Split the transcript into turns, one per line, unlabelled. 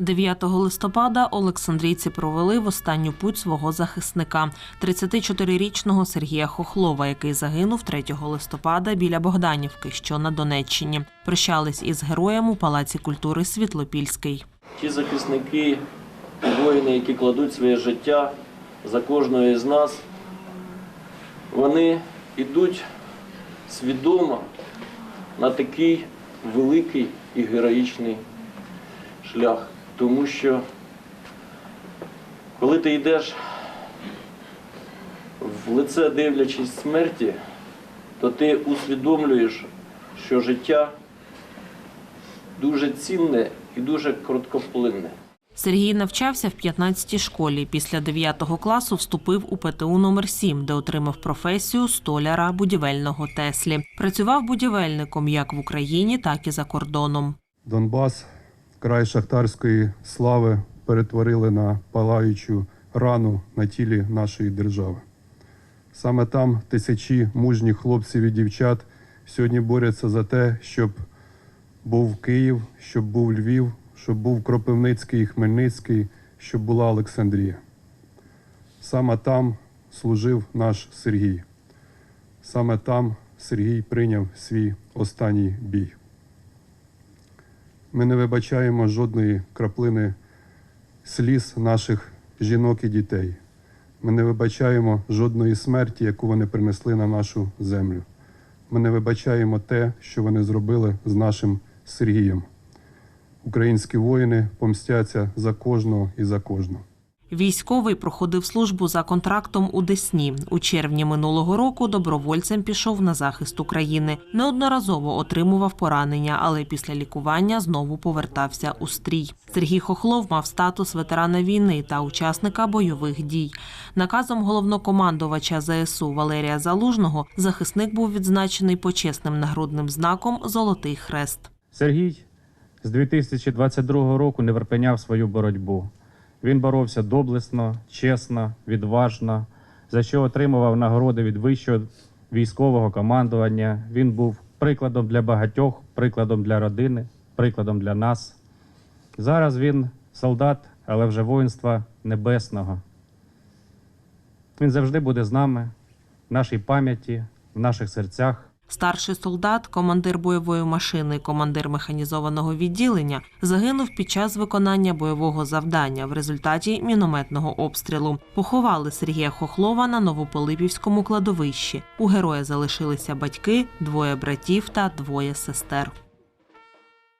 9 листопада Олександрійці провели в останню путь свого захисника, 34-річного Сергія Хохлова, який загинув 3 листопада біля Богданівки, що на Донеччині. Прощались із героєм у Палаці культури Світлопільський.
Ті захисники, воїни, які кладуть своє життя за кожного із нас, вони йдуть свідомо на такий великий і героїчний шлях. Тому що коли ти йдеш в лице дивлячись смерті, то ти усвідомлюєш, що життя дуже цінне і дуже короткоплинне.
Сергій навчався в 15-й школі. Після 9 класу вступив у ПТУ номер 7 де отримав професію столяра будівельного Теслі. Працював будівельником як в Україні, так і за кордоном.
Донбас, край шахтарської слави, перетворили на палаючу рану на тілі нашої держави. Саме там тисячі мужніх хлопців і дівчат сьогодні борються за те, щоб був Київ, щоб був Львів, щоб був Кропивницький і Хмельницький, щоб була Олександрія. Саме там служив наш Сергій. Саме там Сергій прийняв свій останній бій. Ми не вибачаємо жодної краплини сліз наших жінок і дітей. Ми не вибачаємо жодної смерті, яку вони принесли на нашу землю. Ми не вибачаємо те, що вони зробили з нашим Сергієм. Українські воїни помстяться за кожного і за кожного.
Військовий проходив службу за контрактом у Десні. У червні минулого року добровольцем пішов на захист України. Неодноразово отримував поранення, але після лікування знову повертався у стрій. Сергій Хохлов мав статус ветерана війни та учасника бойових дій. Наказом головнокомандувача ЗСУ Валерія Залужного захисник був відзначений почесним нагрудним знаком Золотий хрест.
Сергій з 2022 року не припиняв свою боротьбу. Він боровся доблесно, чесно, відважно, за що отримував нагороди від вищого військового командування. Він був прикладом для багатьох, прикладом для родини, прикладом для нас. Зараз він солдат, але вже воїнства небесного. Він завжди буде з нами, в нашій пам'яті, в наших серцях.
Старший солдат, командир бойової машини, командир механізованого відділення загинув під час виконання бойового завдання в результаті мінометного обстрілу. Поховали Сергія Хохлова на Новополипівському кладовищі. У героя залишилися батьки, двоє братів та двоє сестер.